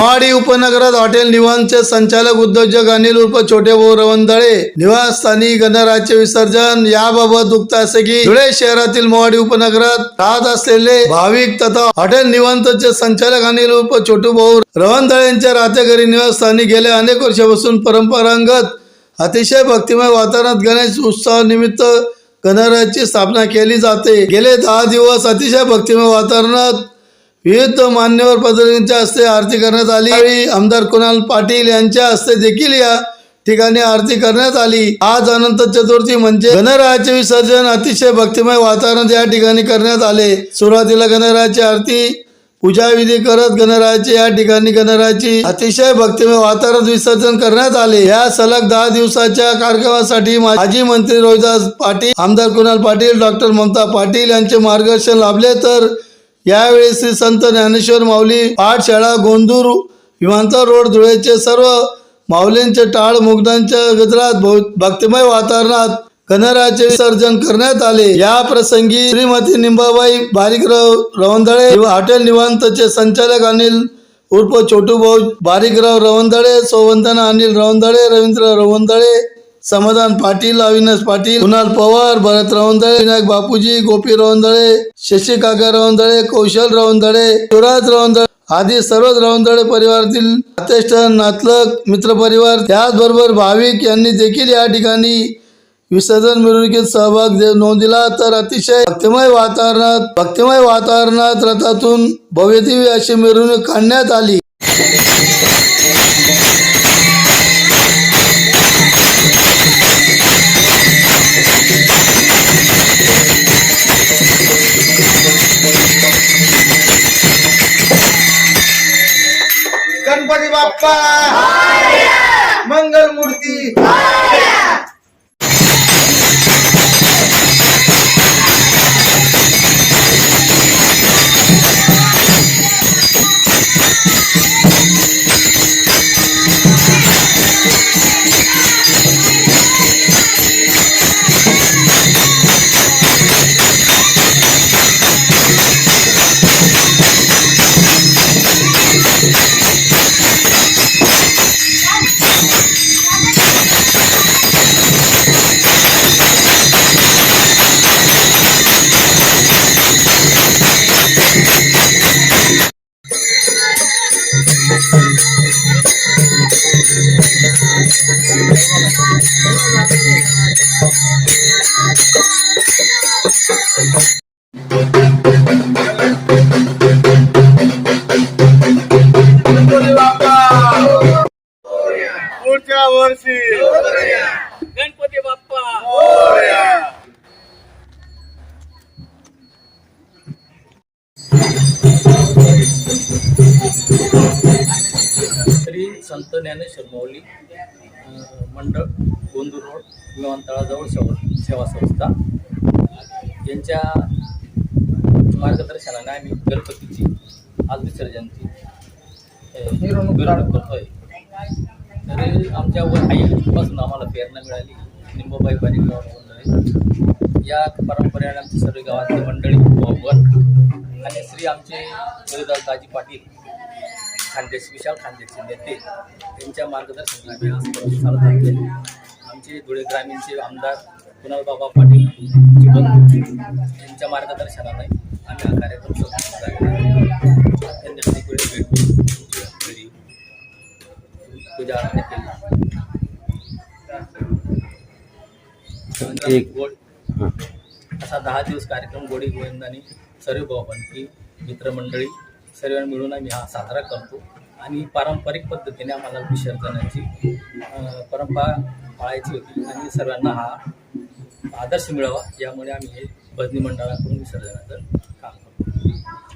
मोहाडी उपनगरात हॉटेल निवांचे संचालक उद्योजक अनिल उर्फ छोटे भाऊ रवंदळे निवासस्थानी गणराज्य विसर्जन याबाबत दुःख असे की धुळे शहरातील मोहाडी उपनगरात राहत असलेले भाविक तथा हॉटेल निवांतचे संचालक अनिल उर्फ छोटू भाऊ रवंदळे यांच्या राहत्या घरी निवासस्थानी गेल्या अनेक वर्षापासून परंपरागत अतिशय भक्तिमय वातावरणात गणेश उत्सवानिमित्त गणरायाची स्थापना केली जाते. गेले दहा दिवस अतिशय भक्तिमय वातावरणात विविध मान्यवर पदाधिकाऱ्यांच्या हस्ते आरती करण्यात आली. आमदार कुणाल पाटील यांच्या हस्ते देखील या ठिकाणी आरती करण्यात आली. आज अनंत चतुर्थी म्हणजे गणरायाचे विसर्जन अतिशय भक्तिमय वातावरणात या ठिकाणी करण्यात आले. सुरुवातीला गणरायाची आरती पूजा विधी करत गणरायाचे या ठिकाणी गणरायाची अतिशय भक्तिमय वातावरण विसर्जन करण्यात आले. या सलग दहा दिवसाच्या कार्यक्रमासाठी माजी मंत्री रोहिदास पाटील आमदार कुणाल पाटील डॉक्टर ममता पाटील यांचे मार्गदर्शन लाभले. तर यावेळी श्री संत ज्ञानेश्वर माऊली पाठशाळा गोंदूर विमानतळ रोड धुळेचे सर्व माऊलींचे टाळ मुग्धांच्या गजरात भक्तिमय वातावरणात गणराचे विसर्जन करण्यात आले. या प्रसंगी श्रीमती निंबाबाई बारीक रवंदळे हॉटेल निवांतचे संचालक अनिल उर्फ छोटू भाऊ बारीकराव रवंदळे सोवंतना अनिल रवंदळे रवींद्र रवंदळे समाधान पाटील अविनाश पाटील कुणाल पवार भरत रवंदळे विनायक बापूजी गोपी रवंदळे शशी काका रवंदळे कौशल रवंदळे शिवराज रवंदळे आदी सर्वच रवंदळे परिवारातील अत्यष्ट नातलग मित्र परिवार त्याचबरोबर भाविक यांनी देखील या ठिकाणी विसर्जन मिरवणुकीत सहभाग नोंदला तर अतिशय भक्तिमय वातावरणात भक्तिमय वातावरणात रथातून भव्यदिव्य अशी मिरवणूक काढण्यात आली. मंगल मंगलमूर्ती. पुढच्या वर्षी गणपती बाप्पा मोरया. श्री संत ज्ञानेश्वर माऊली मंडळ गोंदूर रोड विमानतळाजवळ सेवा सेवा संस्था यांच्या मार्गदर्शनाने आम्ही गणपतीची आज विसर्जनची अं, मिरवणूक करतोय. तरी आमच्या आईपासून आम्हाला प्रेरणा मिळाली. निंबाबाई पाणी मंडळी या परंपरेने आमची सर्व गावातली मंडळी आणि श्री आमचे हरिदास दाजी पाटील खानदेश विशाल खानदेशचे नेते त्यांच्या मार्गदर्शनाने चालत आहे आमचे धुळे ग्रामीणचे आमदार कुणाल बाबा पाटील चिबन यांच्या मार्गदर्शनाने आम्ही हा कार्यक्रम. त्यांनी घरी पूजा केली एक- गोड असा दहा दिवस कार्यक्रम गोडी गोविंदाने सर्व भावबंदी मित्रमंडळी सर्व मिळून आम्ही हा साजरा करतो. आणि पारंपरिक पद्धतीने आम्हाला विसर्जनाची परंपरा पाळायची होती आणि सर्वांना हा आदर्श मिळावा यामुळे आम्ही हे भजनी मंडळाकडून विसर्जनाचं काम करतो.